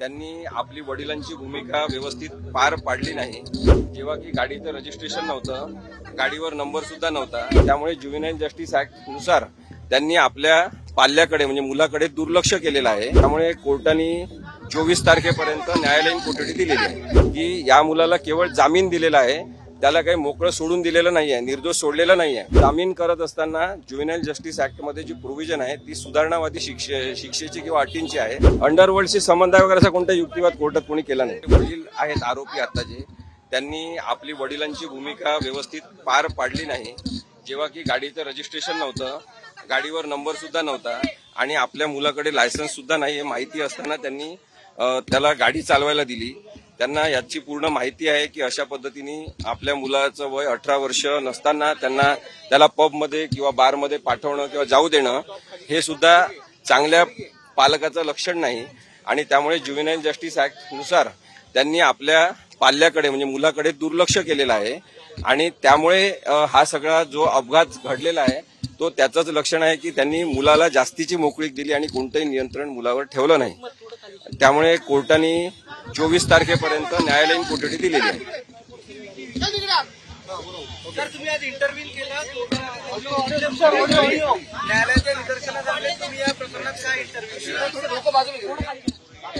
त्यांनी आपली वडिलांची भूमिका व्यवस्थित पार पाडली नाही. जेव्हा की गाडीचं रजिस्ट्रेशन नव्हतं गाडीवर नंबर सुद्धा नव्हता. त्यामुळे ज्युव्हिनाईल जस्टिस ऍक्टनुसार त्यांनी आपल्या पाल्याकडे म्हणजे मुलाकडे दुर्लक्ष केलेलं आहे. त्यामुळे कोर्टाने चोवीस तारखेपर्यंत न्यायालयीन कोठडी दिलेली आहे. की या मुलाला केवळ जामीन दिलेला आहे त्याला काही मोकळं सोडून दिलेलं नाही आहे निर्दोष सोडलेलं आहे जामीन करत असताना ज्युनियल जस्टिस ऍक्टमध्ये जी प्रोव्हिजन आहे ती सुधारणावादी शिक्षे शिक्षेची किंवा अटींची आहे. अंडरवर्ल्डशी संबंध आहे वगैरे असा कोणता युक्तिवाद कोर्टात कोणी केला नाही? वडील आहेत आरोपी आताचे त्यांनी आपली वडिलांची भूमिका व्यवस्थित पार पाडली नाही. जेव्हा की गाडीचं रजिस्ट्रेशन नव्हतं गाडीवर नंबर सुद्धा नव्हता आणि आपल्या मुलाकडे लायसन्स सुद्धा नाही हे माहिती असताना त्यांनी त्याला गाडी चालवायला दिली. त्यांना याची पूर्ण माहिती आहे की अशा पद्धतीने आपल्या मुलाचं वय अठरा वर्ष नसताना त्यांना त्याला पबमध्ये किंवा बारमध्ये पाठवणं किंवा जाऊ देणं हे सुद्धा चांगल्या पालकाचं लक्षण नाही. आणि त्यामुळे ज्युव्हिनाईल जस्टिस ऍक्टनुसार त्यांनी आपल्या पाल्याकडे म्हणजे मुलाकडे दुर्लक्ष केलेलं आहे. आणि त्यामुळे हा सगळा जो अपघात घडलेला आहे तो त्याचंच लक्षण आहे की त्यांनी मुलाला जास्तीची मोकळीक दिली आणि कोणतंही नियंत्रण मुलावर ठेवलं नाही. त्यामुळे कोर्टाने चोवीस तारखेपर्यंत न्यायालयीन कोठडी दिलेली आहे. सर तुम्ही आज इंटरव्ह्यू केला न्यायालयाच्या निदर्शनात आले तुम्ही या प्रकरणात काय इंटरव्ह्यू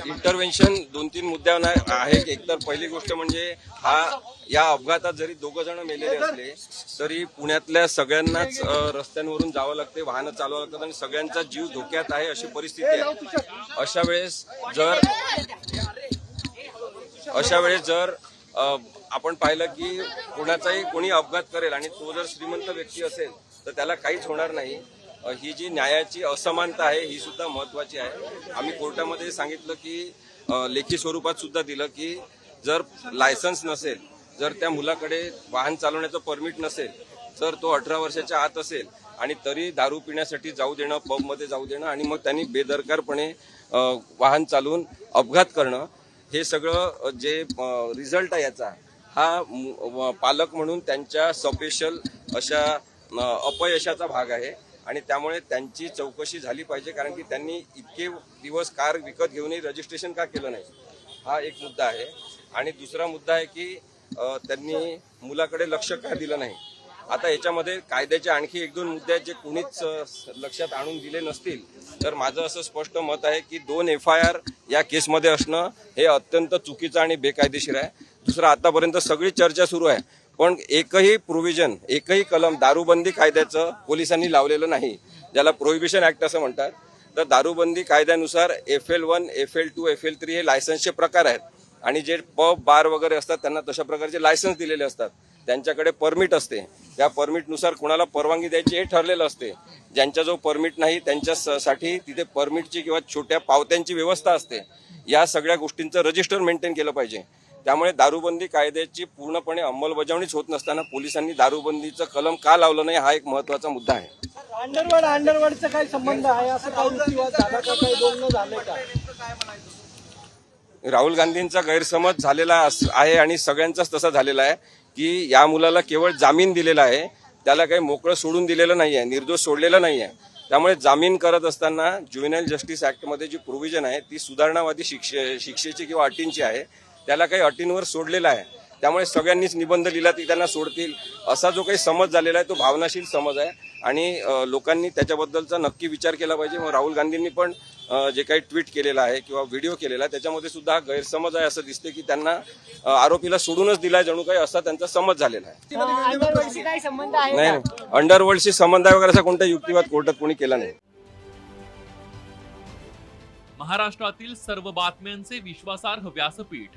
इंटरव्हेन्शन दोन तीन मुद्द्यावर आहे- आहे एकतर पहिली गोष्ट म्हणजे हा या अपघातात जरी दोघ जण मेलेले असले तरी पुण्यातल्या सगळ्यांनाच रस्त्यांवरून जावं लागते वाहनं चालवावं लागतात आणि सगळ्यांचा जीव धोक्यात आहे अशी परिस्थिती आहे. अशा वेळेस जर अशा वेळेस जर आपण पाहिलं की कोणाचाही कोणी अपघात करेल आणि तो जर श्रीमंत व्यक्ती असेल तर त्याला काहीच होणार नाही. ही जी न्यायाची असमानता आहे ही सुद्धा महत्वाची आहे. आम्ही कोर्टामध्ये सांगितलं की लेखी स्वरूपात सुद्धा दिलं की जर लायसन्स नसेल जर त्या मुलाकडे वाहन चालवण्याचं परमिट नसेल तर तो अठरा वर्षाच्या आत असेल आणि तरी दारू पिण्यासाठी जाऊ देणं पबमध्ये जाऊ देणं आणि मग त्यांनी बेदरकारपणे वाहन चालवून अपघात करणं हे सगळं जे रिझल्ट आहे याचा हा मु- व- पालक म्हणून त्यांच्या सपेशल अशा अपयशाचा भाग आहे. आणि त्यामुळे त्यांची चौकशी झाली पाहिजे कारण की त्यांनी इतके दिवस कार विकत घेऊनही रजिस्ट्रेशन का केलं नाही? हा एक मुद्दा आहे. आणि दुसरा मुद्दा आहे की त्यांनी मुलाकडे लक्ष का दिलं नाही? आता याच्यामध्ये कायद्याचे आणखी एक दोन मुद्दे आहेत जे कुणीच लक्षात आणून दिले नसतील. तर माझं असं स्पष्ट मत आहे की दोन एफ आय आर या केसमध्ये असणं हे अत्यंत चुकीचं आणि बेकायदेशीर आहे. दुसरं आतापर्यंत सगळी चर्चा सुरू आहे. पण एकही प्रोव्हिजन एकही कलम दारूबंदी कायद्याचं पोलिसांनी लावलेलं नाही ज्याला प्रोहिबिशन ऍक्ट असं म्हणतात. तर दारूबंदी कायद्यानुसार F L one F L two F L three हे लायसन्सचे प्रकार आहेत. आणि जे पब बार वगैरे असतात त्यांना तशा प्रकारचे लायसन्स दिलेले असतात. त्यांच्याकडे परमिट असते. त्या परमिटनुसार कुणाला परवानगी द्यायची हे ठरलेलं असते. ज्यांच्याजवळ परमिट नाही त्यांच्यासाठी तिथे परमिटची किंवा छोट्या पावत्यांची व्यवस्था असते. या सगळ्या गोष्टींचं रजिस्टर मेंटेन केलं पाहिजे. त्यामुळे दारूबंदी कायद्याची पूर्णपणे अंमलबजावणीच होत नसताना पोलिसांनी दारूबंदीचं कलम का लावलं नाही हा एक महत्त्वाचा मुद्दा आहे. अंडरवर्ल्ड अंडरवर्ल्डचा काही संबंध आहे? असं काही झाला का? राहुल गांधींचा गैरसमज झालेला आहे आणि सगळ्यांचाच तसा झालेला आहे. की या मुलाला केवळ जामीन दिलेला आहे त्याला काही मोकळं सोडून दिलेलं नाही आहे निर्दोष सोडलेलं आहे त्यामुळे जामीन करत असताना ज्युनियल जस्टिस ऍक्टमध्ये जी प्रोव्हिजन आहे ती सुधारणावादी शिक्षे शिक्षेची किंवा अटींची आहे त्याला काही अटींवर सोडलेलं आहे. त्यामुळे सगळ्यांनीच निबंध लिहिला ती त्यांना सोडतील. असा जो काही समज झालेला आहे तो भावनाशील समज आहे. आणि लोकांनी त्याच्याबद्दलचा नक्की विचार केला पाहिजे. मग राहुल गांधींनी पण जे काही ट्विट केलेलं आहे किंवा व्हिडिओ केलेला आहे त्याच्यामध्ये सुद्धा हा गैरसमज आहे असं दिसते की त्यांना आरोपीला सोडूनच दिलाय जणू काही असा त्यांचा समज झालेला आहे. अंडरवर्ल्डशी काही संबंध आहे नाही नाही. अंडरवर्ल्डशी संबंध आहे वगैरे असा कोणता युक्तिवाद कोर्टात कोणी केला नाही. महाराष्ट्रातील सर्व बातम्यांचे विश्वासार्ह व्यासपीठ.